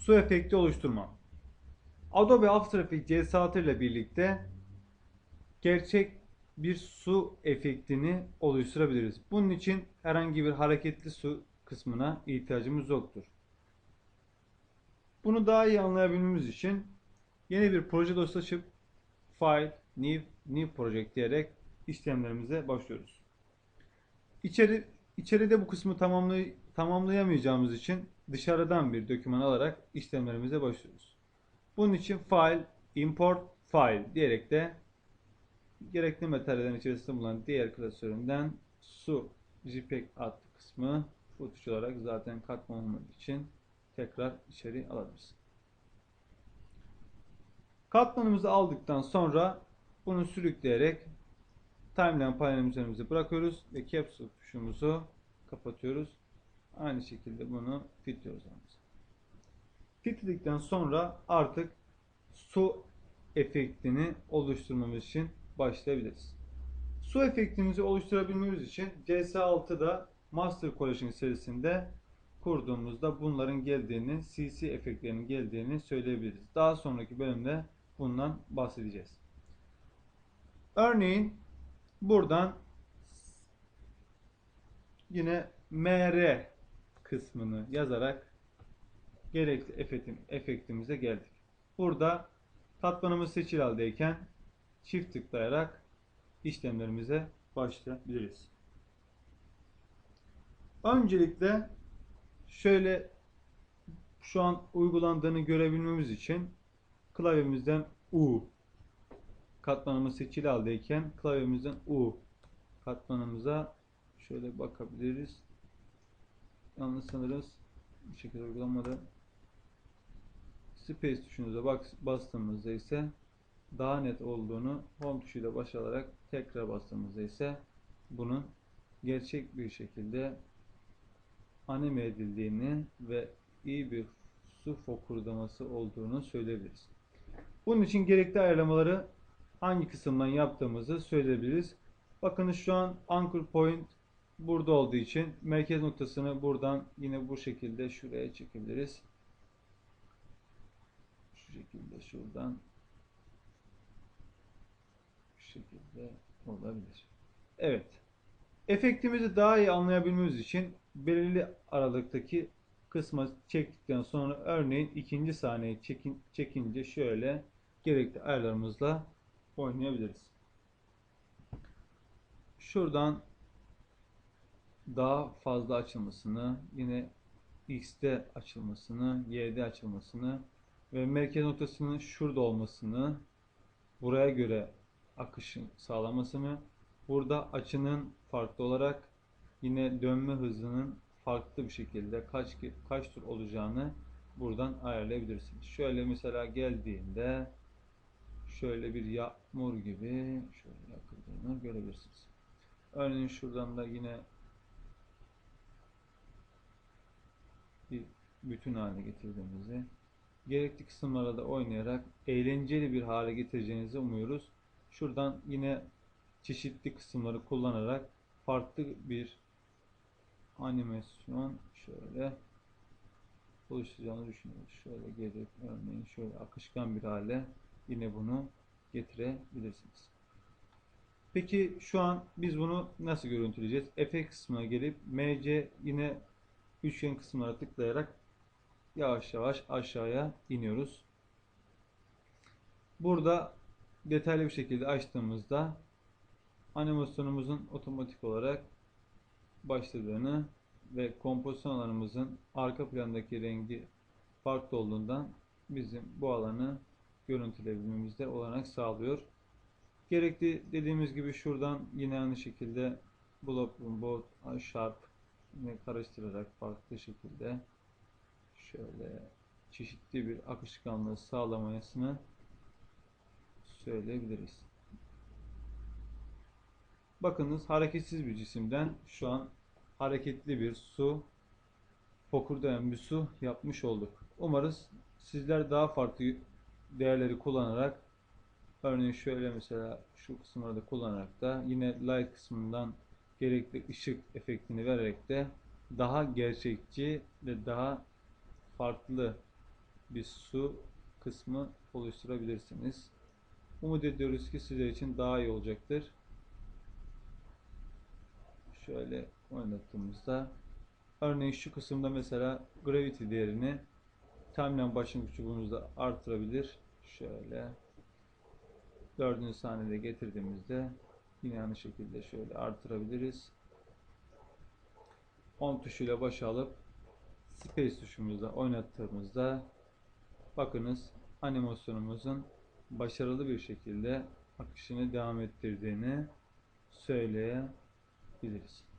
Su efekti oluşturma. Adobe After Effects CS6 ile birlikte gerçek bir su efektini oluşturabiliriz. Bunun için herhangi bir hareketli su kısmına ihtiyacımız yoktur. Bunu daha iyi anlayabilmemiz için yeni bir proje dosyası açıp File, New, New Project diyerek işlemlerimize başlıyoruz. İçeri, içeride bu kısmı tamamlay tamamlayamayacağımız için dışarıdan bir doküman alarak işlemlerimize başlıyoruz. Bunun için File, Import, File diyerek de gerekli materyallerin içerisinde bulunan diğer klasöründen su JPEG adlı kısmı bu olarak zaten katman olmadığı için tekrar içeri alabiliriz. Katmanımızı aldıktan sonra bunu sürükleyerek timeline panelimiz üzerimize bırakıyoruz ve caps lock tuşumuzu kapatıyoruz. Aynı şekilde bunu fitliyoruz. Fitledikten sonra artık su efektini oluşturmamız için başlayabiliriz. Su efektimizi oluşturabilmemiz için CS6'da Master Collection serisinde kurduğumuzda bunların geldiğini, CC efektlerinin geldiğini söyleyebiliriz. Daha sonraki bölümde bundan bahsedeceğiz. Örneğin buradan yine MR kısmını yazarak gerekli efektim, efektimize geldik. Burada katmanımız seçili haldeyken çift tıklayarak işlemlerimize başlayabiliriz. Öncelikle şöyle şu an uygulandığını görebilmemiz için klavyemizden U katmanımız seçili haldeyken klavyemizden U katmanımıza şöyle bakabiliriz. Yalnız sanırız bu şekilde uygulanmadı. Space tuşunuza bastığımızda ise daha net olduğunu Home tuşuyla baş alarak tekrar bastığımızda ise bunun gerçek bir şekilde anime edildiğini ve iyi bir su fokurdaması olduğunu söyleyebiliriz. Bunun için gerekli ayarlamaları hangi kısımdan yaptığımızı söyleyebiliriz. Bakın şu an anchor point burada olduğu için merkez noktasını buradan yine bu şekilde şuraya çekebiliriz. Şu şekilde şuradan şu şekilde olabilir. Evet. Efektimizi daha iyi anlayabilmemiz için belirli aralıktaki kısma çektikten sonra örneğin ikinci saniye çekin, çekince şöyle gerekli ayarlarımızla oynayabiliriz. Şuradan daha fazla açılmasını, yine X'de açılmasını, Y'de açılmasını ve merkez noktasının şurada olmasını, buraya göre akışın sağlamasını, burada açının farklı olarak yine dönme hızının farklı bir şekilde kaç kaç tur olacağını buradan ayarlayabilirsiniz. Şöyle mesela geldiğinde şöyle bir yağmur gibi şöyle yakıldığını görebilirsiniz. Örneğin şuradan da yine bir bütün haline getirdiğimizi gerekli kısımlara da oynayarak eğlenceli bir hale getireceğinizi umuyoruz. Şuradan yine çeşitli kısımları kullanarak farklı bir animasyon şöyle oluşturacağını düşünüyoruz. Şöyle gelip örneğin şöyle akışkan bir hale yine bunu getirebilirsiniz. Peki şu an biz bunu nasıl görüntüleyeceğiz? Efekt kısmına gelip MC yine üçgen kısımlara tıklayarak yavaş yavaş aşağıya iniyoruz. Burada detaylı bir şekilde açtığımızda animasyonumuzun otomatik olarak başladığını ve kompozisyon alanımızın arka plandaki rengi farklı olduğundan bizim bu alanı görüntüleyebilmemizde olanak sağlıyor. Gerekli dediğimiz gibi şuradan yine aynı şekilde block, board, sharp karıştırarak farklı şekilde şöyle çeşitli bir akışkanlığı sağlamasını söyleyebiliriz. Bakınız hareketsiz bir cisimden şu an hareketli bir su, fokurdayan bir su yapmış olduk. Umarız sizler daha farklı değerleri kullanarak örneğin şöyle mesela şu kısımları kullanarak da yine light kısmından gerekli ışık efektini vererek de daha gerçekçi ve daha farklı bir su kısmı oluşturabilirsiniz. Umut ediyoruz ki sizler için daha iyi olacaktır. Şöyle oynattığımızda örneğin şu kısımda mesela gravity değerini timeline başlangıç çubuğumuzda artırabilir. Şöyle dördüncü saniyede getirdiğimizde yine aynı şekilde şöyle artırabiliriz. 10 tuşuyla başa alıp space tuşumuzda oynattığımızda bakınız animasyonumuzun başarılı bir şekilde akışını devam ettirdiğini söyleyebiliriz.